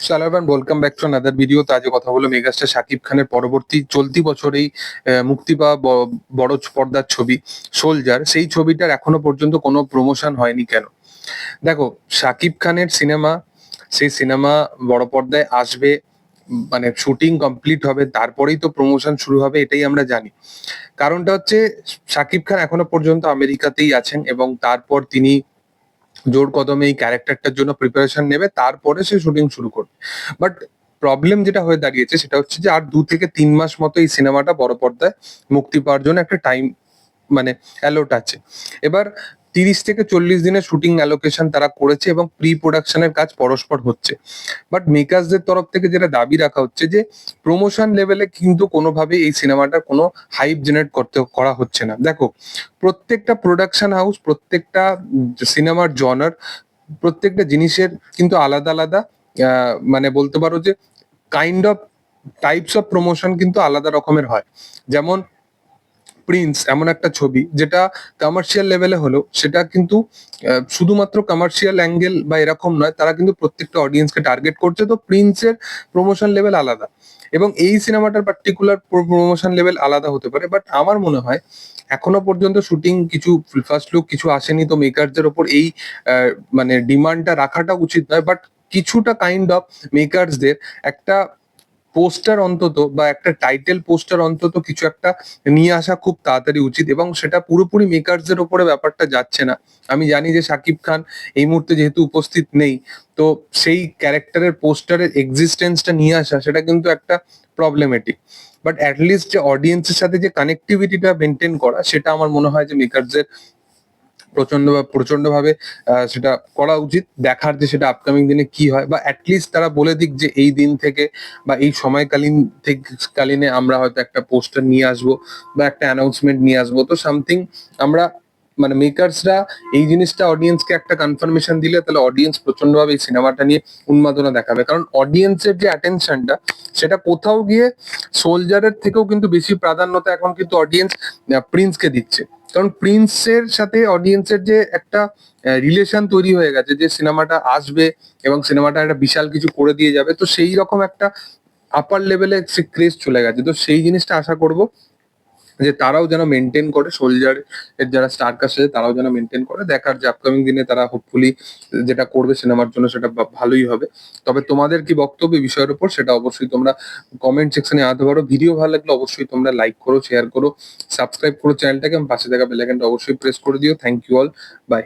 সালামান welcome back to another video তো আজকে কথা বলব মেগাস্টার শাকিব খানের পরবর্তী চলতি বছরেই মুক্তি পাওয়া বড় পর্দার ছবি সোলজার সেই ছবিটার এখনও পর্যন্ত কোনো প্রমোশন হয়নি কেন? দেখো শাকিব খানের সিনেমা সেই সিনেমা বড় পর্দায় আসবে মানে শুটিং কমপ্লিট হবে, তারপরেই তো প্রমোশন শুরু হবে, এটাই আমরা জানি। কারণটা হচ্ছে শাকিব খান এখনও পর্যন্ত আমেরিকাতেই আছেন এবং তারপর তিনি জোর কদমে এই ক্যারেক্টারটার জন্য প্রিপারেশন নেবে, তারপরে সে শুটিং শুরু করবে। বাট প্রবলেম যেটা হয়ে দাঁড়িয়েছে সেটা হচ্ছে যে, আর দু থেকে তিন মাস মতো এই সিনেমাটা বড় পর্দায় মুক্তি পাওয়ার জন্য একটা টাইম মানে অ্যালোট আছে। এবার তিরিশ থেকে চল্লিশ দিনের শুটিং অ্যালোকেশন তারা করেছে এবং প্রি প্রোডাকশনের কাজ পরস্পর হচ্ছে। বাট মেকার্সদের তরফ থেকে যেটা দাবি রাখা হচ্ছে যে প্রমোশন লেভেলে কিন্তু কোনোভাবে এই সিনেমাটার কোনো হাইপ জেনারেট করতে, করা হচ্ছে না। দেখো, প্রত্যেকটা প্রোডাকশন হাউস প্রত্যেকটা সিনেমার জনার প্রত্যেকটা জিনিসের কিন্তু আলাদা আলাদা মানে বলতে পারো যে kind of types of promotion কিন্তু আলাদা রকমের হয়। যেমন প্রিন্স এমন একটা ছবি, যেটা কমার্শিয়াল লেভেলে হলো সেটা কিন্তু শুধুমাত্র কমার্শিয়াল অ্যাঙ্গেল বা এরকম নয়, তারা কিন্তু প্রত্যেকটা অডিয়েন্সকে টার্গেট করছে। তো প্রিন্সের প্রমোশন লেভেল আলাদা এবং এই সিনেমাটার পার্টিকুলার প্রমোশন লেভেল আলাদা হতে পারে। বাট আমার মনে হয়, এখনও পর্যন্ত শুটিং কিছু ফার্স্ট লুক কিছু আসেনি। তো মেকারদের ওপর এই মানে ডিমান্ডটা রাখাটা উচিত নয়। বাট কিছুটা কাইন্ড অফ মেকারসদের একটা পোস্টার অন্তত বা একটা টাইটেল পোস্টার অন্তত কিছু একটা নিয়ে আসা খুব তাড়াতাড়ি উচিত এবং সেটা পুরোপুরি মেকারসদের ওপরে ব্যাপারটা যাচ্ছে না। আমি জানি যে শাকিব খান এই মুহূর্তে যেহেতু উপস্থিত নেই, তো সেই ক্যারেক্টারের পোস্টারের এক্সিস্টেন্সটা নিয়ে আসা সেটা কিন্তু একটা প্রবলেমেটিক বাট অ্যাটলিস্ট যে অডিয়েন্সের সাথে যে কানেক্টিভিটিটা মেনটেন করা, সেটা আমার মনে হয় যে মেকারসদের প্রচণ্ড প্রচণ্ড ভাবে সেটা করা উচিত, দেখার যে সেটা আপকামিং দিনে কি হয় বা অ্যাটলিস্ট তারা বলে দিক যে এই দিন থেকে বা এই সময়কালীন থেকে কালীনে আমরা হয়তো একটা পোস্টার নিয়ে আসব বা একটা অ্যানাউন্সমেন্ট নিয়ে আসব। তো সামথিং আমরা মানে মেকার্সরা এই জিনিসটা অডিয়েন্সকে একটা কনফার্মেশন দিলে তাহলে অডিয়েন্স প্রচন্ডভাবে এই সিনেমাটা নিয়ে উন্মাদনা দেখাবে। কারণ অডিয়েন্সের যে অ্যাটেনশনটা সেটা কোথাও গিয়ে সোলজারের থেকেও কিন্তু বেশি প্রাধান্যতা এখন কিন্তু অডিয়েন্স প্রিন্সকে দিচ্ছে। কারণ প্রিন্সের সাথে অডিয়েন্সের যে একটা রিলেশন তৈরি হয়ে গেছে, যে সিনেমাটা আসবে এবং সিনেমাটা একটা বিশাল কিছু করে দিয়ে যাবে, তো সেই রকম একটা আপার লেভেলে ক্রেজ চলে গেছে। তো সেই জিনিসটা আশা করব যে তারাও যেন মেনটেন করে সোলজার এর যারা স্টার কাস্ট আছে, তারাও যেন মেনটেন করে। দেখার যে আপকামিং দিনে তারা হোপফুলি যেটা করবে সিনেমার জন্য সেটা ভালোই হবে। তবে তোমাদের কি বক্তব্য বিষয়ের উপর সেটা অবশ্যই তোমরা কমেন্ট সেকশনে আনতে পারো। ভিডিও ভালো লাগলে অবশ্যই তোমরা লাইক করো শেয়ার করো সাবস্ক্রাইব করো চ্যানেলটাকে পাশে থাকা বেলাইকনটা অবশ্যই প্রেস করে দিও। Thank you all by